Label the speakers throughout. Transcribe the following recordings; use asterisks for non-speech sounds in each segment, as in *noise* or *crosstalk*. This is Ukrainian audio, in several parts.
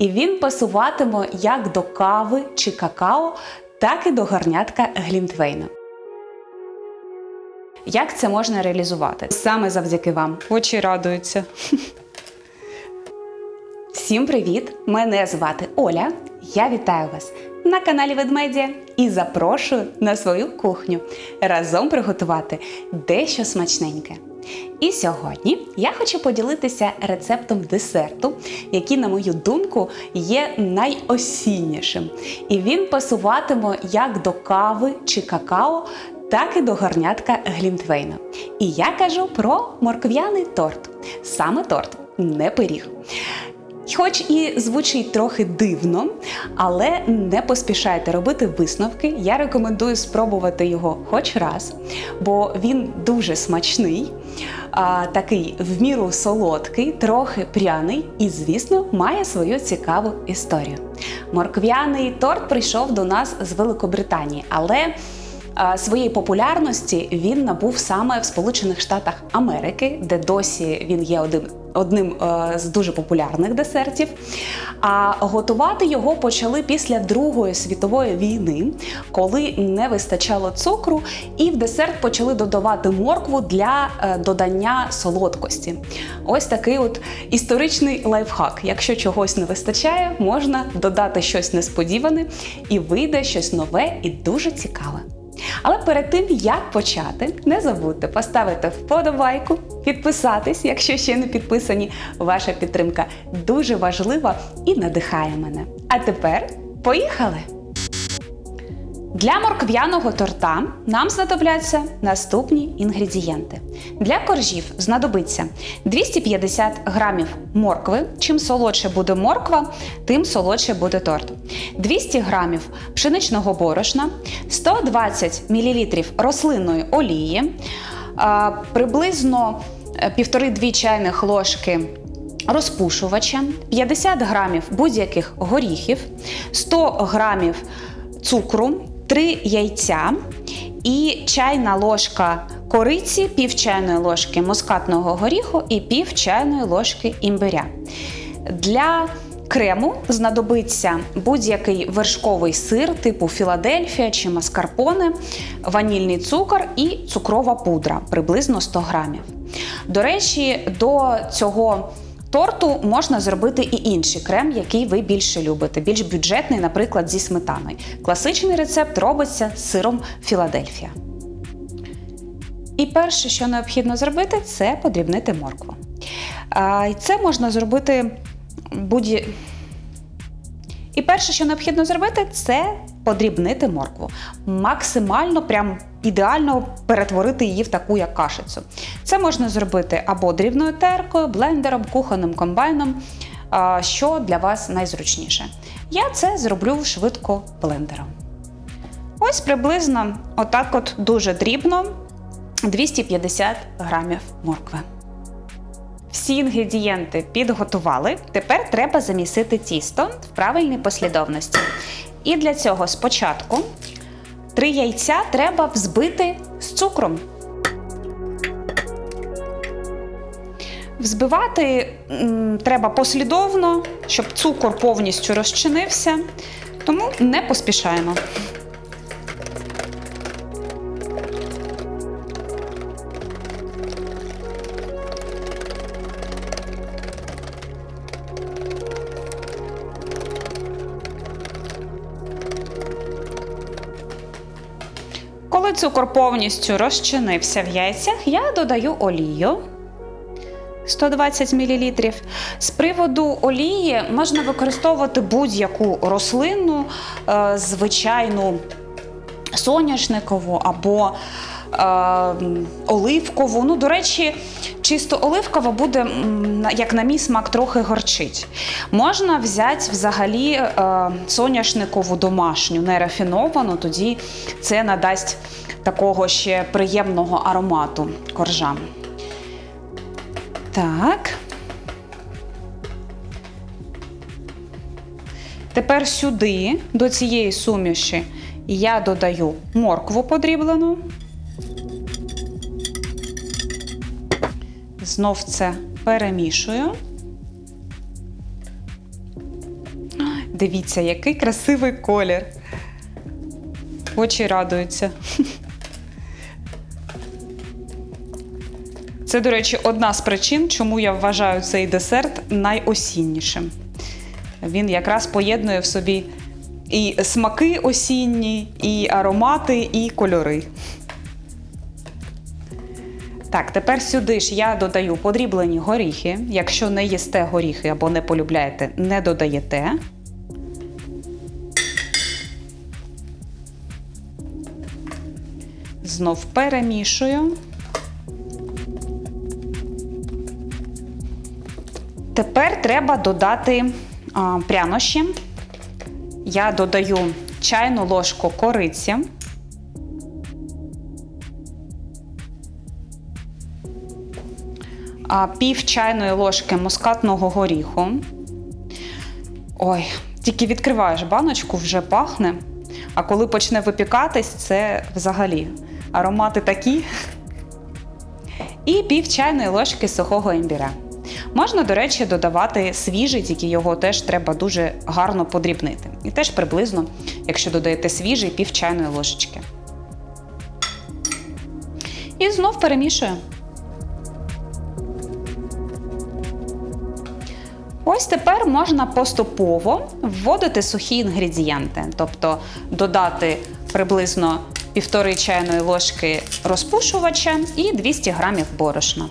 Speaker 1: І він пасуватиме як до кави чи какао, так і до гарнятка Глінтвейна. Як це можна реалізувати? Саме завдяки вам.
Speaker 2: Очі радуються.
Speaker 1: Всім привіт! Мене звати Оля. Я вітаю вас на каналі Ведмедія і запрошую на свою кухню разом приготувати дещо смачненьке. І сьогодні я хочу поділитися рецептом десерту, який, на мою думку, є найосіннішим. І він пасуватиме як до кави чи какао, так і до гарнятка Глінтвейна. І я кажу про моркв'яний торт. Саме торт, не пиріг. Хоч і звучить трохи дивно, але не поспішайте робити висновки. Я рекомендую спробувати його хоч раз, бо він дуже смачний, а, такий в міру солодкий, трохи пряний і, звісно, має свою цікаву історію. Морквяний торт прийшов до нас з Великобританії, але Своєї популярності він набув саме в Сполучених Штатах Америки, де досі він є один одним е, з дуже популярних десертів. А готувати його почали після Другої світової війни, коли не вистачало цукру, і в десерт почали додавати моркву для е, додання солодкості. Ось такий от історичний лайфхак. Якщо чогось не вистачає, можна додати щось несподіване і вийде щось нове і дуже цікаве. Але перед тим як почати, не забудьте поставити вподобайку, підписатись, якщо ще не підписані. Ваша підтримка дуже важлива і надихає мене. А тепер поїхали! Для моркв'яного торта нам знадобляться наступні інгредієнти. Для коржів знадобиться 250 грамів моркви. Чим солодше буде морква, тим солодше буде торт. 200 грамів пшеничного борошна, 120 мл рослинної олії, приблизно 1,5-2 чайних ложки розпушувача, 50 грамів будь-яких горіхів, 100 грамів цукру, 3 яйця і чайна ложка кориці, пів чайної ложки мускатного горіху і пів чайної ложки імбиря. Для крему знадобиться будь-який вершковий сир типу Філадельфія чи маскарпоне, ванільний цукор і цукрова пудра приблизно 100 грамів. До речі, до цього Торту можна зробити і інший крем, який ви більше любите, більш бюджетний, наприклад, зі сметаною. Класичний рецепт робиться з сиром Філадельфія. І перше, що необхідно зробити, це подрібнити моркву. А, і Це можна зробити будь і перше, що необхідно зробити, це подрібнити моркву. Максимально, прям ідеально перетворити її в таку як кашицю. Це можна зробити або дрібною теркою, блендером, кухонним комбайном, що для вас найзручніше. Я це зроблю швидко блендером. Ось приблизно отак от дуже дрібно 250 грамів моркви. Всі інгредієнти підготували. Тепер треба замісити тісто в правильній послідовності. І для цього спочатку три яйця треба взбити з цукром. Взбивати треба послідовно, щоб цукор повністю розчинився, тому не поспішаємо. Коли цукор повністю розчинився в яйцях, я додаю олію 120 мл. З приводу олії можна використовувати будь-яку рослинну, е, звичайну соняшникову або е, оливкову. Ну, до речі, чисто оливкова буде, як на мій смак, трохи горчить. Можна взяти взагалі е, соняшникову домашню, не рафіновану, тоді це надасть такого ще приємного аромату коржам. Так. Тепер сюди, до цієї суміші, я додаю моркву подріблену. Знов це перемішую. Дивіться, який красивий колір. Очі радуються. Це, до речі, одна з причин, чому я вважаю цей десерт найосіннішим. Він якраз поєднує в собі і смаки осінні, і аромати, і кольори. Так, тепер сюди ж я додаю подріблені горіхи. Якщо не їсте горіхи або не полюбляєте, не додаєте. Знов перемішую. Тепер треба додати а, прянощі. Я додаю чайну ложку кориці. Пів чайної ложки мускатного горіху. Ой, тільки відкриваєш баночку, вже пахне. А коли почне випікатись, це взагалі аромати такі. І пів чайної ложки сухого імбіря. Можна, до речі, додавати свіжий, тільки його теж треба дуже гарно подрібнити. І теж приблизно, якщо додаєте свіжий, пів чайної ложечки. І знов перемішуємо. Ось тепер можна поступово вводити сухі інгредієнти, тобто додати приблизно півтори чайної ложки розпушувача і 200 грамів борошна.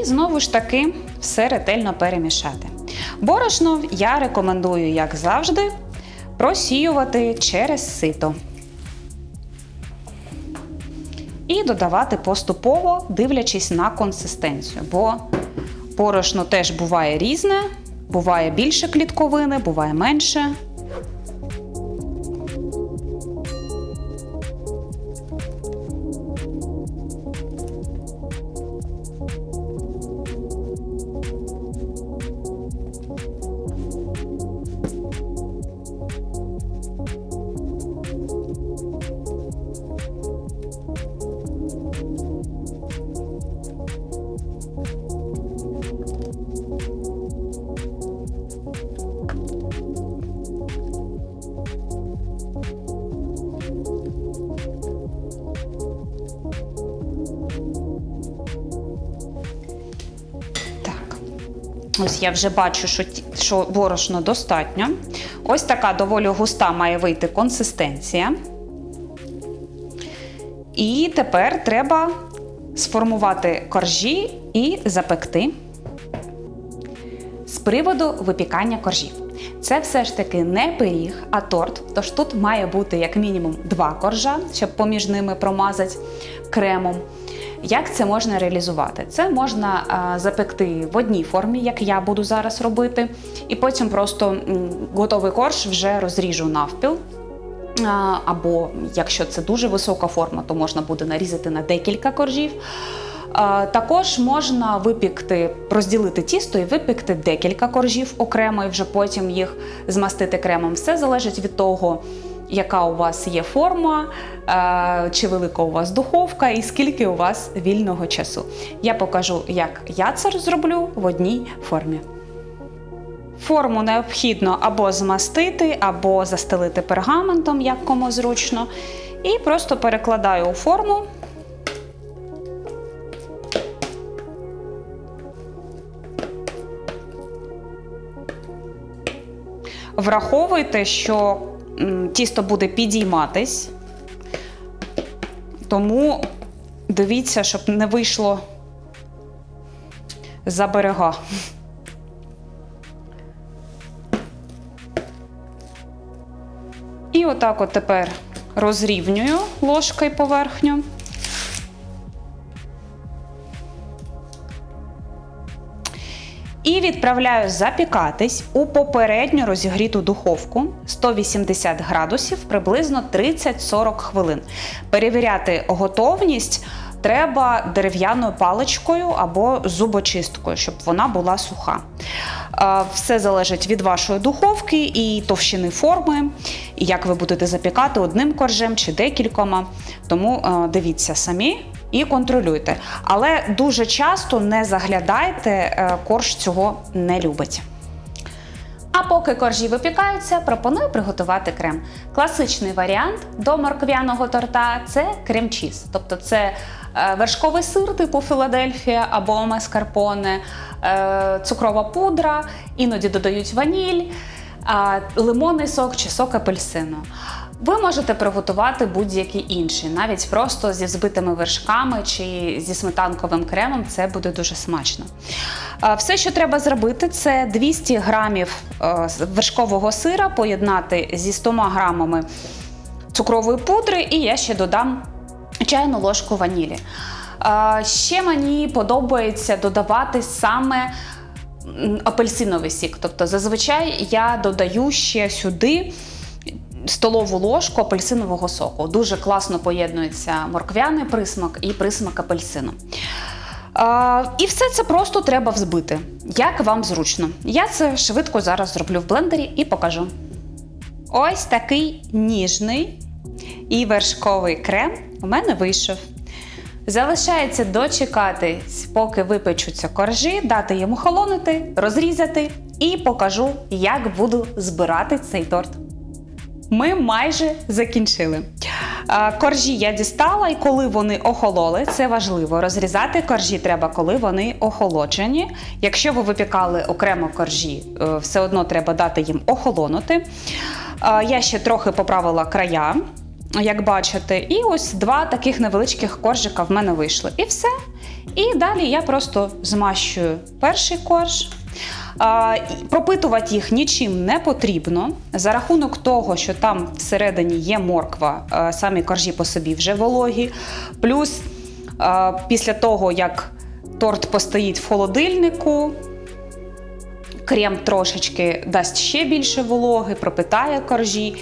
Speaker 1: І знову ж таки все ретельно перемішати. Борошно я рекомендую, як завжди, просіювати через сито. І додавати поступово, дивлячись на консистенцію. бо Борошно теж буває різне, буває більше клітковини, буває менше. Ось я вже бачу, що, що борошно достатньо. Ось така доволі густа має вийти консистенція. І тепер треба сформувати коржі і запекти. З приводу випікання коржів. Це все ж таки не пиріг, а торт. Тож тут має бути як мінімум два коржа, щоб поміж ними промазати кремом. Як це можна реалізувати? Це можна запекти в одній формі, як я буду зараз робити, і потім просто готовий корж вже розріжу навпіл. Або якщо це дуже висока форма, то можна буде нарізати на декілька коржів. Також можна випікти, розділити тісто і випікти декілька коржів окремо, і вже потім їх змастити кремом. Все залежить від того, яка у вас є форма, е, чи велика у вас духовка, і скільки у вас вільного часу. Я покажу, як я це зроблю в одній формі. Форму необхідно або змастити, або застелити пергаментом, як кому зручно. І просто перекладаю у форму. Враховуйте, що тісто буде підійматись, тому дивіться, щоб не вийшло за берега. І отак от тепер розрівнюю ложкою поверхню. І відправляю запікатись у попередньо розігріту духовку 180 градусів приблизно 30-40 хвилин. Перевіряти готовність треба дерев'яною паличкою або зубочисткою, щоб вона була суха. Все залежить від вашої духовки і товщини форми, і як ви будете запікати одним коржем чи декількома. Тому е, дивіться самі і контролюйте. Але дуже часто не заглядайте, е, корж цього не любить. А поки коржі випікаються, пропоную приготувати крем. Класичний варіант до морквяного торта це крем-чіз. Тобто це е, вершковий сир типу Філадельфія або маскарпоне, е, цукрова пудра, іноді додають ваніль, лимонний сок чи сок апельсину. Ви можете приготувати будь-який інший, навіть просто зі взбитими вершками чи зі сметанковим кремом це буде дуже смачно. Все, що треба зробити, це 200 грамів е, вершкового сира поєднати зі 100 грамами цукрової пудри, і я ще додам чайну ложку ванілі. Ще мені подобається додавати саме апельсиновий сік. Тобто, зазвичай я додаю ще сюди столову ложку апельсинового соку. Дуже класно поєднується морквяний присмак і присмак апельсину. А, і все це просто треба взбити, як вам зручно. Я це швидко зараз зроблю в блендері і покажу. Ось такий ніжний і вершковий крем у мене вийшов. Залишається дочекатись, поки випечуться коржі, дати йому холонути, розрізати і покажу, як буду збирати цей торт. Ми майже закінчили. Коржі я дістала, і коли вони охололи, це важливо. Розрізати коржі треба, коли вони охолоджені. Якщо ви випікали окремо коржі, е, все одно треба дати їм охолонути. Я ще трохи поправила края, як бачите, і ось два таких невеличких коржика в мене вийшли. І все. І далі я просто змащую перший корж. Пропитувати їх нічим не потрібно. За рахунок того, що там всередині є морква, самі коржі по собі вже вологі. Плюс після того, як торт постоїть в холодильнику, крем трошечки дасть ще більше вологи, пропитає коржі,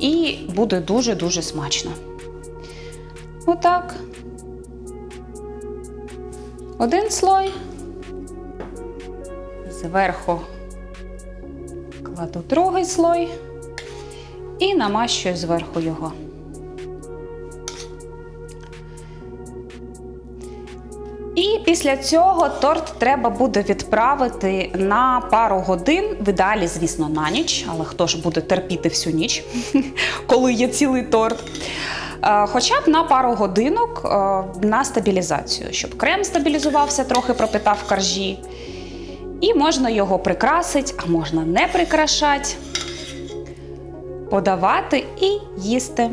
Speaker 1: і буде дуже-дуже смачно. Отак. Один слой. Зверху кладу другий слой і намащую зверху його. І після цього торт треба буде відправити на пару годин, в ідеалі, звісно, на ніч, але хто ж буде терпіти всю ніч, *laughs* коли є цілий торт. Е, Хоча б на пару годинок е, на стабілізацію, щоб крем стабілізувався, трохи пропитав коржі. І можна його прикрасити, а можна не прикрашати, подавати і їсти.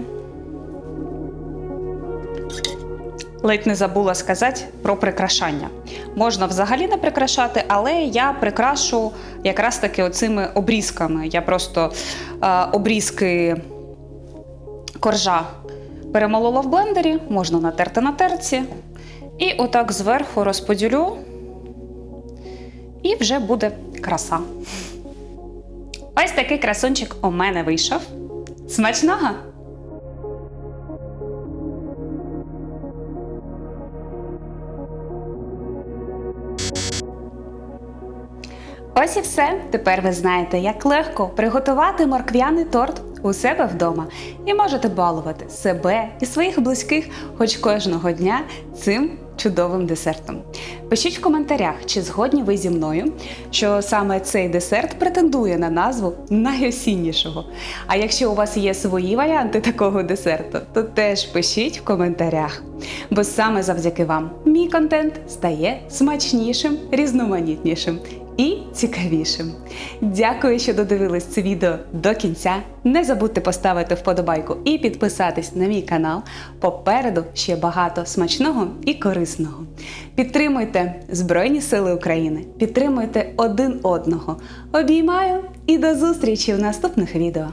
Speaker 1: Ледь не забула сказати про прикрашання. Можна взагалі не прикрашати, але я прикрашу якраз таки оцими обрізками. Я просто е, обрізки коржа перемолола в блендері, можна натерти на терці. І отак зверху розподілю і вже буде краса. Ось такий красунчик у мене вийшов. Смачного! Ось і все. Тепер ви знаєте, як легко приготувати морквяний торт у себе вдома. І можете балувати себе і своїх близьких хоч кожного дня цим чудовим десертом. Пишіть в коментарях, чи згодні ви зі мною, що саме цей десерт претендує на назву найосіннішого. А якщо у вас є свої варіанти такого десерту, то теж пишіть в коментарях. Бо саме завдяки вам мій контент стає смачнішим, різноманітнішим і цікавішим. Дякую, що додивились це відео до кінця. Не забудьте поставити вподобайку і підписатись на мій канал. Попереду ще багато смачного і корисного. Підтримуйте Збройні Сили України, підтримуйте один одного. Обіймаю і до зустрічі в наступних відео.